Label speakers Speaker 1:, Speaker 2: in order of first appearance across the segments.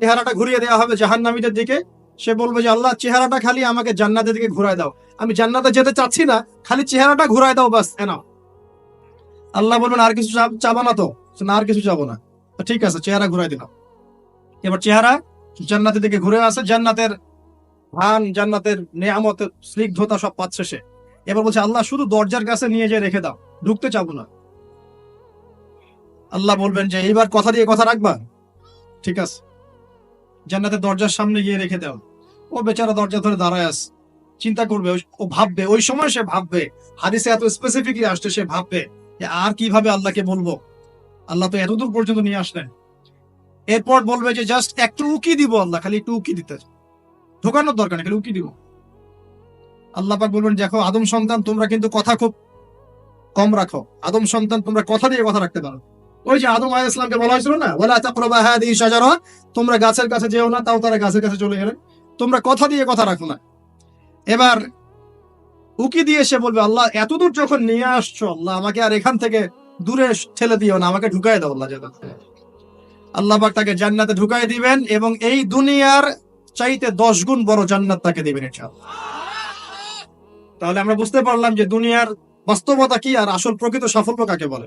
Speaker 1: চেহারাটা ঘুরিয়ে দেওয়া হবে জাহান্নামীদের দিকে। সে বলবে যে, আল্লাহ, চেহারাটা খালি আমাকে জান্নাতের দিকে ঘুরায় দাও। আমি জান্নাতে যেতে চাচ্ছি না, খালি চেহারাটা ঘুরায় দাও বাস এনাও আল্লাহ বলবেন, আর কিছু চাবো না তো। না আর কিছু চাবো না। ঠিক আছে, চেহারা ঘুরাই দিলাম। এবার চেহারা জান্নাতের দিকে ঘুরে আসে। জান্নাতের ধান, জান্নাতের নেয়ামতের স্নিগ্ধতা সব পাচ্ছে সে। এবার বলছে, আল্লাহ, শুধু দরজার কাছে নিয়ে যেয়ে রেখে দাও, ঢুকতে চাবো না। আল্লাহ বলবেন যে, এইবার কথা দিয়ে কথা রাখবা? ঠিক আছে। জান্নাতের দরজার সামনে গিয়ে রেখে দাও। ও বেচারা দরজা ধরে দাঁড়ায় আস চিন্তা করবে ও ভাববে, ওই সময় সে ভাববে, হাদিসে এত স্পেসিফিকলি আসছে, সে ভাববে যে আর কীভাবে আল্লাহকে বলব। আল্লাহ তো এতদূর পর্যন্ত নিয়ে আসলেন। এরপর বলবে যে জাস্ট একটু উকি দিব আল্লাহ, খালি একটু উকি দিতে। ঢোকানোর দরকার নেই, খালি উকি দিব। আল্লাহ পাক বলবেন, দেখো, আদম সন্তান, তোমরা কিন্তু কথা খুব কম রাখো। আদম সন্তান, তোমরা কথা দিয়ে কথা রাখতে পারো। ওই যে আদম আলাইহিস সালামকে বলা হয়েছিল না, ওয়ালা তাকরাবা হাদিহি শাজারা তোমরা গাছের কাছে যেও না, তাও তারা গাছের কাছে চলে গেলেন তোমরা কথা দিয়ে কথা রাখো না। এবার উকি দিয়ে সে বলবে, আল্লাহ, এতদূর যখন নিয়ে আসছো, আল্লাহ, আমাকে আর এখান থেকে দূরে ঠেলে দিও না, আমাকে ঢুকাই দাও আল্লাহ জান্নাতে আল্লাহ পাক তাকে জান্নাতে ঢুকাই দিবেন এবং এই দুনিয়ার চাইতে দশ গুণ বড় জান্নাত তাকে দিবেন ইনশাআল্লাহ। তাহলে আমরা বুঝতে পারলাম যে দুনিয়ার বাস্তবতা কি আর আসল প্রকৃত সাফল্য কাকে বলে।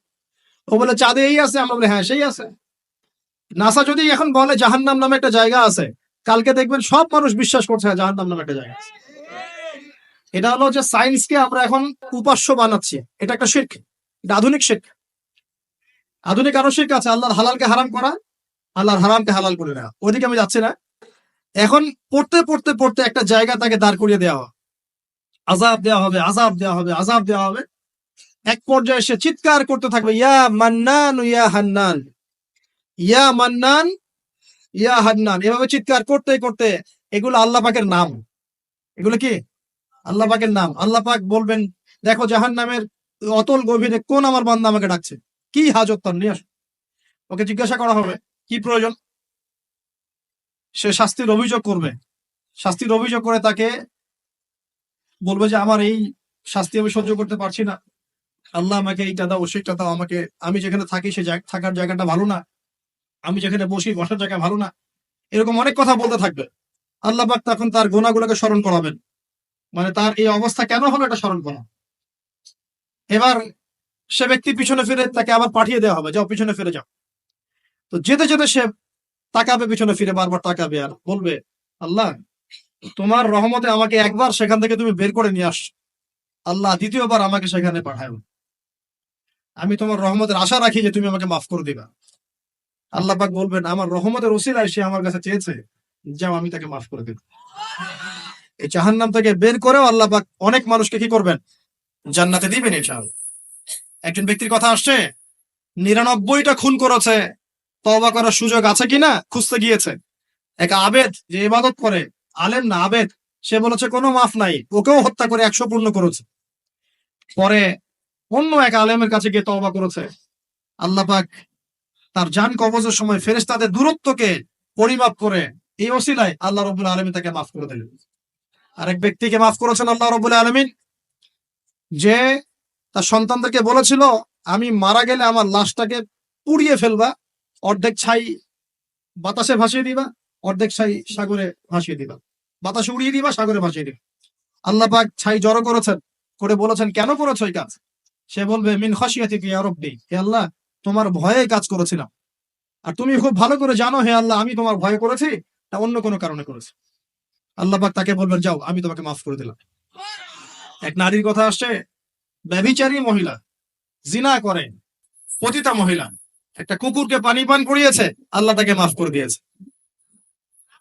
Speaker 1: ও বলে চাঁদে এই আছে? আমরা বলি হ্যাঁ সেই আছে। নাসা যদি এখন বলে জাহান্নাম নামে একটা জায়গা আছে। কালকে দেখবেন সব মানুষ বিশ্বাস করছে হ্যাঁ, জাহান্নাম নামে একটা জায়গা আছে। এটা হলো যে সায়েন্সকে আমরা এখন উপাস্য বানাচ্ছি। এটা একটা শির্ক এটা আধুনিক শির্ক। আধুনিক আরও শির্ক আছে আল্লাহর হালালকে হারাম করা আল্লাহর হারামকে হালাল করে নেওয়া। ওইদিকে আমি যাচ্ছি না। এখন পড়তে পড়তে পড়তে একটা জায়গা তাকে দাঁড় করিয়ে দেওয়া আজাব দেওয়া হবে আজাব দেওয়া হবে আজাব দেওয়া হবে। এক পর্যায়ে সে চিৎকার করতে থাকবে, ইয়া মান্নান, ইয়া হান্নান। ইয়া মান্নান, ইয়া হান্নান। এভাবে চিৎকার করতে করতে এগুলো আল্লাহ পাকের নাম। এগুলো কি? আল্লাহ পাকের নাম। আল্লাহ পাক বলবেন, দেখো জাহান নামের অতল গভীরে কোন আমার বান্দা আমাকে ডাকছে? কি হাজত তার? নিয়ে আসো। ওকে জিজ্ঞাসা করা হবে, কি প্রয়োজন? সে শাস্তির অভিযোগ করবে। শাস্তির অভিযোগ করে তাকে বলবে যে, আমার এই শাস্তি আমি সহ্য করতে পারছি না। আল্লাহ আমাকে এইটা দাও, সেইটা দাও, আমাকে, আমি যেখানে থাকি সে থাকার জায়গাটা ভালো না। আমি যেখানে বসি বসার জায়গা ভালো না। এরকম অনেক কথা বলতে থাকবে। আল্লাহ পাক তখন তার গোনাগুলোকে স্মরণ করাবেন। মানে তার এই অবস্থা কেন হলো এটা স্মরণ করা? এবার সে ব্যক্তি পিছনে ফিরে তাকে আবার পাঠিয়ে দেওয়া হবে। যাও, পিছনে ফিরে যাও। তো যেতে যেতে সে তাকাবে, পিছনে ফিরে বারবার তাকাবে আর বলবে, আল্লাহ, তোমার রহমতে আমাকে একবার সেখান থেকে তুমি বের করে নিয়ে আস। আল্লাহ দ্বিতীয়বার আমাকে সেখানে পাঠাও আমি তোমার রহমতের আশা রাখি যে তুমি আমাকে মাফ করে দিবা। আল্লাহ পাক বলবেন, আমার রহমতের ওসিলায় সে আমার কাছে চেয়েছে, যাও আমি তাকে মাফ করে দেব। এই জাহান্নাম থেকে বের করেও আল্লাহ পাক অনেক মানুষকে কি করবেন? জান্নাতে দিবেন ইনশাআল্লাহ। একজন ব্যক্তির কথা আসছে, নিরানব্বইটা খুন করেছে, তওবা করার সুযোগ আছে কিনা খুঁজতে গিয়েছে। এক আবেদ যে ইবাদত করে, আলেম না আবেদ, সে বলেছে, কোনো মাফ নাই, ওকেও হত্যা করে একশো পূর্ণ করেছে। পরে অন্য এক আলেমের কাছে গিয়ে তওবা করেছে। আল্লাহ পাক তার জান কবজের সময় ফেরেশতাদের দূরত্বকে পরিমাপ করে এই ওসিলায় আল্লাহ রবুল আলমী তাকে মাফ করে দিলেন। আরেক ব্যক্তিকে মাফ করেছেন আল্লাহ রবুল আলমিন, যে তার সন্তানদেরকে বলেছিল, আমি মারা গেলে আমার লাশটাকে পুড়িয়ে ফেলবা, অর্ধেক ছাই বাতাসে ভাসিয়ে দিবা, অর্ধেক ছাই সাগরে ভাসিয়ে দিবা। বাতাসে উড়িয়ে দিবা, সাগরে ভাসিয়ে দিবা। আল্লাহ পাক ছাই জড়ো করেছেন, করে বলেছেন, কেন করেছ এই কাজ? সে বলবে, মিন খাসিয়াতি কি রব্বি, হে আল্লাহ, তোমার ভয়ে কাজ করেছিলাম। আর তুমি খুব ভালো করে জানো, হে আল্লাহ, আমি তোমার ভয় করেছি না অন্য কোনো কারণে করেছি। আল্লাহ পাক তাকে বলবেন, যাও, আমি তোমাকে মাফ করে দিলাম। এক নারীর কথা আসছে, ব্যভিচারী মহিলা, জিনা করে, পতিতা মহিলা, একটা কুকুরকে পানি পান করিয়েছে, আল্লাহ তাকে মাফ করে দিয়েছে।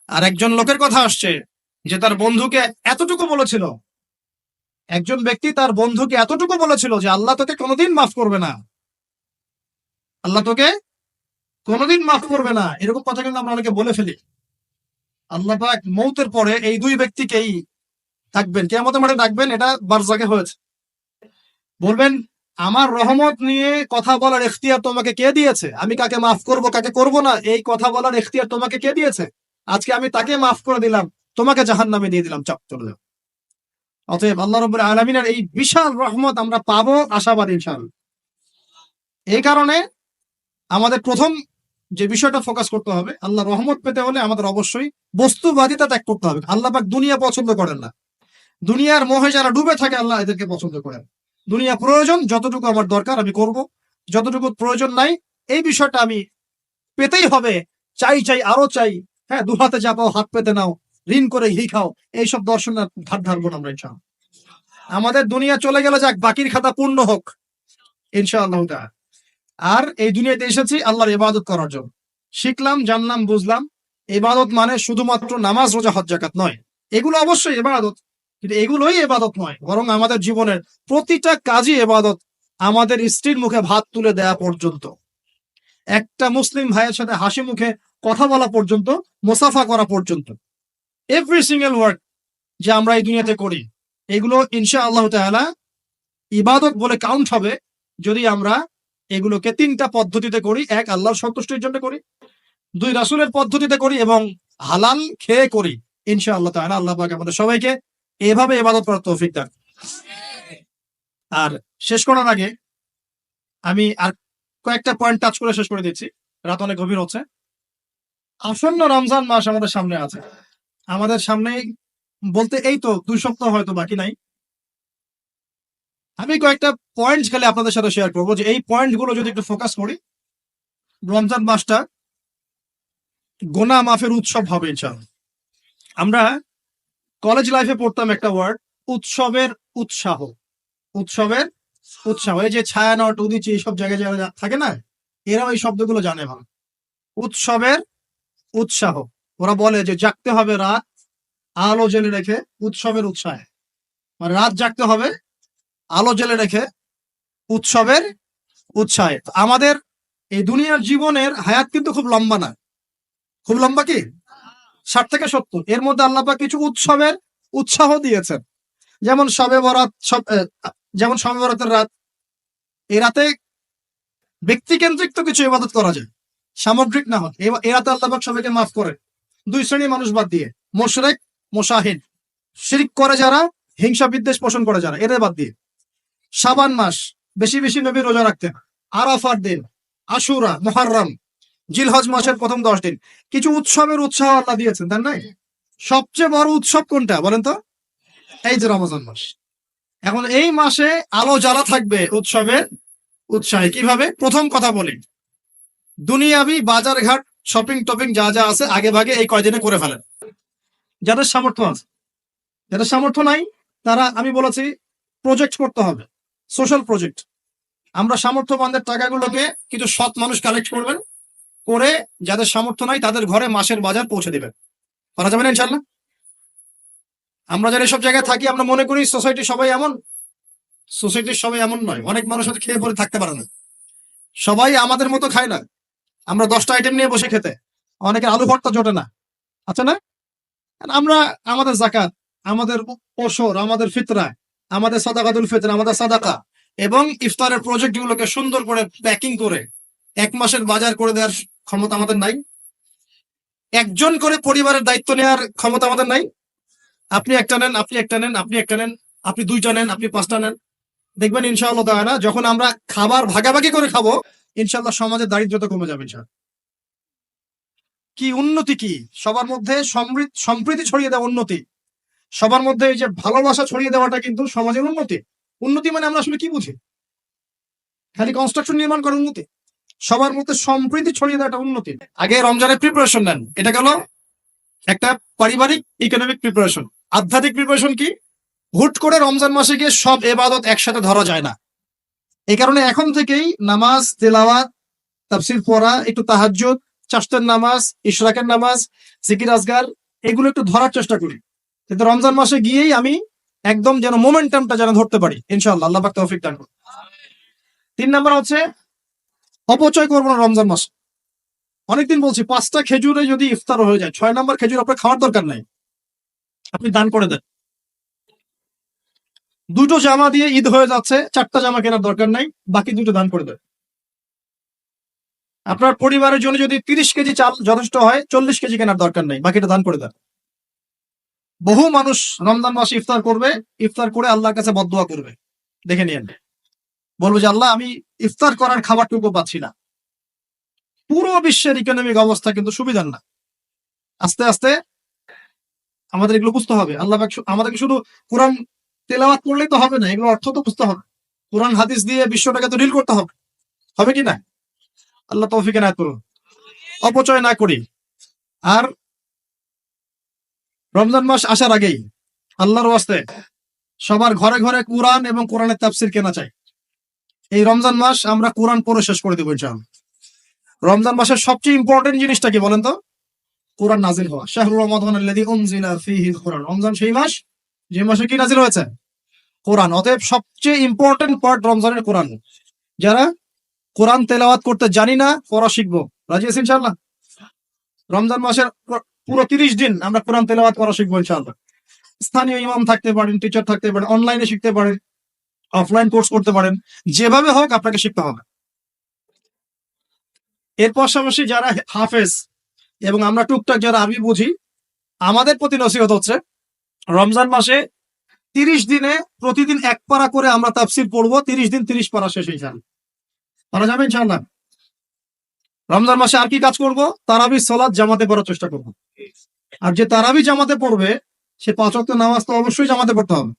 Speaker 1: আর একজন লোকের কথা আসছে, যে তার বন্ধুকে এতটুকু বলেছিল একজন ব্যক্তি তার বন্ধুকে এতটুকু বলেছিল যে আল্লাহ তোকে কোনোদিন মাফ করবে না। আল্লাহ তোকে কোনোদিন মাফ করবে না। এরকম কথা কিন্তু আমরা অনেকে বলে ফেলি। আল্লাহ পাক মৌতের পরে এই দুই ব্যক্তিকেই ডাকবেন। কেমতের মাঠে ডাকবেন, এটা বারজাকে হয়েছে। বলবেন, আমার রহমত নিয়ে কথা বলার এখতিয়ার তোমাকে কে দিয়েছে? আমি কাকে মাফ করব, কাকে করব না? এই কথা বলার এখতিয়ার তোমাকে কে দিয়েছে? আজকে আমি তাকে মাফ করে দিলাম। তোমাকে জাহান নামে দিয়ে দিলাম। চাপ চলে যাও। অতএব আল্লাহ রব্বুল আলমিনের এই বিশাল রহমত আমরা পাবো আশাবাদ ইনশাল এই কারণে আমাদের প্রথম যে বিষয়টা ফোকাস করতে হবে, আল্লাহ রহমত পেতে হলে আমাদের অবশ্যই বস্তুবাদিতা ত্যাগ করতে হবে। আল্লাহ পাক দুনিয়া পছন্দ করেন না। দুনিয়ার মোহে যারা ডুবে থাকে, আল্লাহ এদেরকে পছন্দ করেন। দুনিয়া প্রয়োজন, যতটুকু আমার দরকার আমি করব। যতটুকু প্রয়োজন নাই, এই বিষয়টা আমি পেতেই হবে। চাই চাই, আরও চাই। হ্যাঁ দু হাতে চাপাও হাত পেতে নাও। ঋণ করে হি খাও, এইসব দর্শনের ধার ধারবো না আমরা ইনশাআল্লাহ। আমাদের দুনিয়া চলে গেলে যাক, বাকির খাতা পূর্ণ হোক, ইনশাআল্লাহ। আর এই দুনিয়াতে এসেছি আল্লাহর ইবাদত করার জন্য। শিখলাম, জানলাম, বুঝলাম। ইবাদত মানে শুধুমাত্র নামাজ, রোজা, হজ জাকাত নয়। এগুলো অবশ্যই এবাদত কিন্তু এগুলোই এবাদত নয়, বরং আমাদের জীবনের প্রতিটা কাজই এবাদত আমাদের স্ত্রীর মুখে ভাত তুলে দেয়া পর্যন্ত। একটা মুসলিম ভাইয়ের সাথে হাসি মুখে কথা বলা পর্যন্ত, মোসাফা করা পর্যন্ত। এভরি সিঙ্গেল ওয়ার্ক যে আমরা এই দুনিয়াতে করি, এগুলো ইনশা আল্লাহ তাআলা ইবাদত বলে কাউন্ট হবে যদি আমরা এগুলোকে তিনটা পদ্ধতিতে করি। এক, আল্লাহর সন্তুষ্টির জন্য করি। দুই, রাসূলের পদ্ধতিতে করি এবং হালাল খেয়ে করি। ইনশা আল্লাহ তাআলা আল্লাহ পাক আমাদের সবাইকে এভাবে ইবাদত করার তৌফিক দান। আর শেষ করার আগে আমি আর কয়েকটা পয়েন্ট টাচ করে শেষ করে দিচ্ছি। রাত অনেক গভীর হচ্ছে। আসন্ন রমজান মাস আমাদের সামনে আছে। আমাদের সামনে বলতে এই তো দুই সপ্তাহ হয়তো বাকি নাই। আমি কয়েকটা পয়েন্ট খালি আপনাদের সাথে শেয়ার করব যে এই পয়েন্টগুলো যদি একটু ফোকাস করি, রমজান মাসটা গোনা মাফের উৎসব হবে ইনশাআল্লাহ। আমরা কলেজ লাইফে পড়তাম একটা ওয়ার্ড উৎসবের উৎসাহ। উৎসবের উৎসাহ। এই যে ছায়ানট উদিচি, এইসব জায়গায় যারা থাকে না এরাও এই শব্দগুলো জানে ভালো। উৎসবের উৎসাহ। ওরা বলে যে জাগতে হবে রাত আলো জেলে রেখে উৎসবের উৎসাহে। মানে রাত জাগতে হবে, আলো জেলে রেখে উৎসবের উৎসাহে। আমাদের এই দুনিয়ার জীবনের হায়াত কিন্তু খুব লম্বা না। খুব লম্বা কি? ষাট থেকে সত্তর। এর মধ্যে আল্লাপা কিছু উৎসবের উৎসাহ দিয়েছেন। যেমন সবে বরাত, সব যেমন সবে বরাতের রাত এই রাতে ব্যক্তিকেন্দ্রিক তো কিছু ইবাদত করা যায়। সামগ্রিক না হয় এ- এ রাতে আল্লাপাক সবাইকে মাফ করে দুই শ্রেণির মানুষ বাদ দিয়ে, মোশরেক মোশাহিদ শিরিক করে যারা, হিংসা বিদ্বেষ পোষণ করে যারা, এদের বাদ দিয়ে। সাবান মাস, বেশি বেশি নবী রোজা রাখতেন। আরাফার দিন, আশুরা, মোহাররম, জিলহজ মাসের প্রথম দশ দিন। কিছু উৎসবের উৎসাহ আল্লাহ দিয়েছেন, তাই নাই? সবচেয়ে বড় উৎসব কোনটা, বলেন তো? এই যে রমজান মাস। এখন এই মাসে আলো জ্বালা থাকবে উৎসবের উৎসাহে। কীভাবে? প্রথম কথা বলি। দুনিয়াবি বাজার ঘাট শপিং টপিং যা যা আছে, আগে ভাগে এই কয়দিনে করে ফেলেন। যাদের সামর্থ্য আছে, যাদের সামর্থ্য নাই, তারা, আমি বলেছি প্রজেক্ট করতে হবে সোশ্যাল প্রজেক্ট আমরা সামর্থ্যবানদের টাকাগুলোকে কিছু সৎ মানুষ কালেক্ট করবেন, করে যাদের সামর্থ্য নাই, তাদের ঘরে মাসের বাজার পৌঁছে দেবেন। করা যাবে না ইনশাল্লাহ আমরা যারা এসব জায়গায় থাকি, আমরা মনে করি সোসাইটি সবাই এমন। সোসাইটির সবাই এমন নয়, অনেক মানুষ খেয়ে পরে থাকতে পারে না। সবাই আমাদের মতো খায় না। আমরা দশটা আইটেম নিয়ে বসে খেতে। অনেকে আলু ভর্তা জোটে না। আছে না? আমরা, আমাদের জাকাত, আমাদের ওসর আমাদের ফিতরা, আমাদের সাদাকাতুল ফিতরা, আমাদের সাদাকা, এবং ইফতারের প্রজেক্ট গুলোকে সুন্দর করে প্যাকিং করে এক মাসের বাজার করে দেওয়ার ক্ষমতা আমাদের নাই। একজন করে পরিবারের দায়িত্ব নেওয়ার ক্ষমতা আমাদের নাই। আপনি একটা নেন, আপনি একটা নেন, আপনি একটা নেন, আপনি দুইটা নেন, আপনি পাঁচটা নেন। দেখবেন ইনশাআল্লাহ তাআলা, যখন আমরা খাবার ভাগাভাগি করে খাব ইনশাআল্লাহ সমাজে দারিদ্রতা কমে যাবে, ইনশাআল্লাহ। কি, উন্নতি কি? সবার মধ্যে সম্প্রীতি ছড়িয়ে দেওয়া উন্নতি। সবার মধ্যে এই যে ভালোবাসা ছড়িয়ে দেওয়াটা কিন্তু সমাজের উন্নতি। উন্নতি মানে আমরা আসলে কি বুঝি? খালি কনস্ট্রাকশন নির্মাণ করার উন্নতি? সবার মধ্যে সম্প্রীতি ছড়িয়ে দেওয়াটা উন্নতি। আগে রমজানের প্রিপারেশন নেন। এটা গেল একটা পারিবারিক ইকোনমিক প্রিপারেশন আধ্যাত্মিক প্রিপারেশন কি? হুট করে রমজান মাসে গিয়ে সব এবাদত একসাথে ধরা যায় না। এই কারণে এখন থেকেই নামাজ, তেলাওয়াত, তাফসির, পড়া, একটু তাহাজ্জুদ চাষতের নামাজ, ইশরাকের নামাজ, জিকির, আজগার, এগুলো একটু ধরার চেষ্টা করি। কিন্তু রমজান মাসে গিয়েই আমি একদম যেন মোমেন্টামটা যেন ধরতে পারি। ইনশাআল্লাহ, আল্লাহ তৌফিক দান করুন। তিন নাম্বার হচ্ছে, অপচয় করব না রমজান মাস। অনেকদিন বলছি, পাঁচটা খেজুরে যদি ইফতার হয়ে যায়, ছয় নাম্বার খেজুর আপনার খাওয়ার দরকার নাই। আপনি দান করে দেন। দুটো জামা দিয়ে ঈদ হয়ে যাচ্ছে, চারটা জামা কেনার দরকার নাই, বাকি দুটো দান করে দেন আপনার পরিবারের জন্য যদি তিরিশ কেজি চাল যথেষ্ট হয়, চল্লিশ কেজি কেনার দরকার নেই, বাকিটা দান করে দেন। বহু মানুষ রমজান মাসে ইফতার করবে, ইফতার করে আল্লাহর কাছে বদদোয়া করবে। দেখে নিয়েন। বলব যে, আল্লাহ, আমি ইফতার করার খাবারটুকু পাচ্ছি না। পুরো বিশ্বের ইকোনমিক অবস্থা কিন্তু সুবিধার না। আস্তে আস্তে আমাদের এগুলো বুঝতে হবে। আল্লাহ আমাদেরকে শুধু কোরআন তেলাওয়াত করলেই তো হবে না এগুলো অর্থ তো বুঝতে হবে। কোরআন, হাদিস দিয়ে বিশ্বটাকে তো ডিল করতে হবে। হবে কি না? আল্লাহ তৌফিক না করুন। অপচয় না করি। আর রমজান মাস আসার আগেই আল্লাহর ওয়াস্তে সবার ঘরে ঘরে কোরআন এবং কোরআনের তাফসির কেনা চাই। এই রমজান মাস আমরা কোরআন পড়ে শেষ করে দেবো ইনশাআল্লাহ। রমজান মাসের সবচেয়ে ইম্পর্টেন্ট জিনিসটা কি বলেন তো? কোরআন নাজিল হওয়া। শাহরুর কোরআন। রমজান সেই মাস, যে মাসে কি নাজিল হয়েছে? কোরআন। অতএব সবচেয়ে ইম্পর্টেন্ট পার্ট রমজানের কোরআন। যারা কোরআন তেলাওয়াত করতে জানি না, পড়া শিখব। রাজি আছি ইনশাআল্লাহ? রমজান মাসের পুরো তিরিশ দিন আমরা কোরআন তেলাওয়াত করা শিখব ইনশাআল্লাহ। স্থানীয় ইমাম থাকতে পারেন টিচার থাকতে পারেন অনলাইনে শিখতে পারেন অফলাইন কোর্স করতে পারেন, যেভাবে হোক আপনাকে শিখতে হবে। এর পাশাপাশি যারা হাফেজ এবং আমরা টুকটাক যারা আরবি বুঝি, আমাদের প্রতি নসিহত হচ্ছে, রমজান মাসে তিরিশ দিনে প্রতিদিন এক পারা করে আমরা তাফসির পড়ব, তিরিশ দিন তিরিশ পারা শেষ হয়ে যাবে। পারা যাবে ইনশাল্লাহ রমজান মাসে আর কি কাজ করব? তারাবি সলাদ জামাতে পড়ার চেষ্টা করব। আর যে তারাবি জামাতে পড়বে, সে পাঁচ নামাজ তো অবশ্যই জামাতে পড়তে হবে।